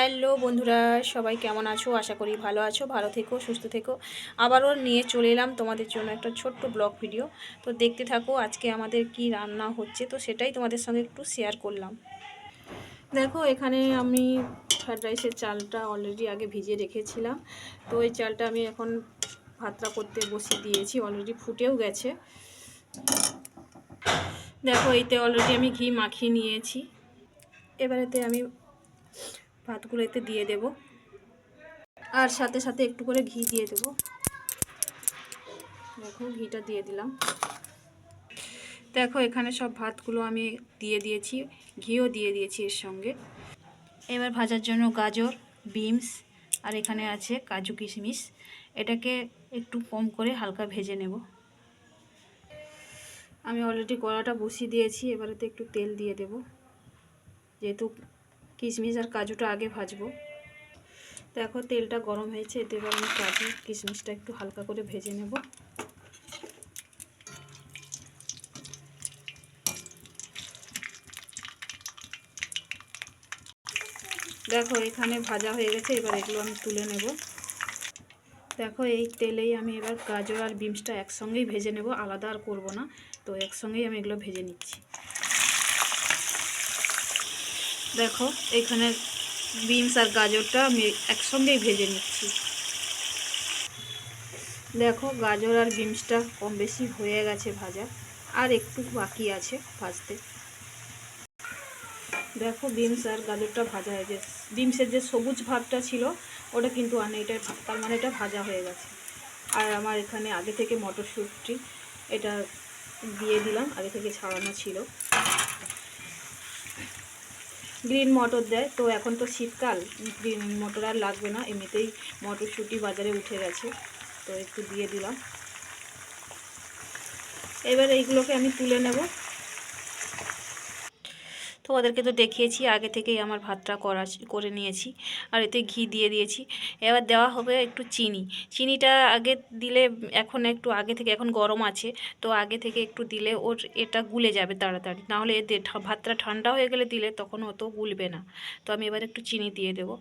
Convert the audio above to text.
Hello বন্ধুরা, সবাই কেমন আছো? আশা করি ভালো আছো, ভালো থেকো, সুস্থ থেকো। আবারও নিয়ে চলে এলাম তোমাদের জন্য একটা ছোট্ট ব্লগ ভিডিও। তো দেখতে থাকো আজকে আমাদের কি রান্না হচ্ছে, তো সেটাই তোমাদের সঙ্গে একটু শেয়ার করলাম। দেখো, এখানে আমি ফ্রায়েড রাইসের চালটা অলরেডি আগে ভিজিয়ে রেখেছিলাম। তো ওই চালটা আমি এখন ভাতটা করতে বসিয়ে দিয়েছি অলরেডি ফুটেও গেছে। দেখো এইতে অলরেডি আমি ঘি মাখিয়ে নিয়েছি। এবারেতে আমি ভাতগুলো এতে দিয়ে দেব। আর সাথে সাথে একটু করে ঘি দিয়ে দেব। দেখো, ঘিটা দিয়ে দিলাম। দেখো, এখানে সব ভাতগুলো আমি দিয়ে দিয়েছি, ঘিও দিয়ে দিয়েছি এর সঙ্গে। এবার ভাজার জন্য গাজর, বিনস, আর এখানে আছে কাজু কিশমিশ। এটাকে একটু কম করে হালকা ভেজে নেব। আমি অলরেডি কড়াটা বসিয়ে দিয়েছি, এবারেতে একটু তেল দিয়ে দেব। যেহেতু কিশমিশ আর কাজুটা আগে ভাজবো। দেখো তেলটা গরম হয়েছে, এতে এবার আমি কাজু, কিশমিশটা একটু হালকা করে ভেজে নেব। দেখো এখানে ভাজা হয়ে গেছে, এবার এগুলো আমি তুলে নেব। দেখো এই তেলেই আমি এবার গাজর আর বিমসটা একসঙ্গেই ভেজে নেব, আলাদা আর করব না। তো একসঙ্গেই আমি এগুলো ভেজে নিচ্ছি। দেখো, এখানে বিনস আর গাজরটা আমি একসঙ্গেই ভেজে নিচ্ছি। দেখো, গাজর আর বিনসটা কম বেশি হয়ে গেছে ভাজা, আর একটু বাকি আছে ভাজতে। দেখো, বিনস আর গাজরটা ভাজা হয়ে গেছে। বিনসের যে সবুজ ভাবটা ছিল, ওটা কিন্তু আনে এটা তার মানে এটা ভাজা হয়ে গেছে। আর আমার এখানে আগে থেকে মটরশুঁটি, এটা দিয়ে দিলাম, আগে থেকে ছাড়ানো ছিল। গ্রিন মটর দেয়। তো এখন তো শীতকাল, গ্রিন মটর আর লাগবে না। এমনিতেই মটরশুঁটি বাজারে উঠে গেছে। তো একটু দিয়ে দিলাম। এবার এইগুলোকে আমি তুলে নেব। তো ওদেরকে তো দেখিয়েছি, আগে থেকেই আমার ভাতটা করা করে নিয়েছি। আর এতে ঘি দিয়ে দিয়েছি। এবার দেওয়া হবে একটু চিনি। চিনিটা আগে দিলে এখন একটু আগে থেকে, এখন গরম আছে, তো আগে থেকে একটু দিলে ওর এটা গুলে যাবে তাড়াতাড়ি। নাহলে ভাতটা ঠান্ডা হয়ে গেলে দিলে তখন অত গুলবে না। তো আমি এবার একটু চিনি দিয়ে দেবো।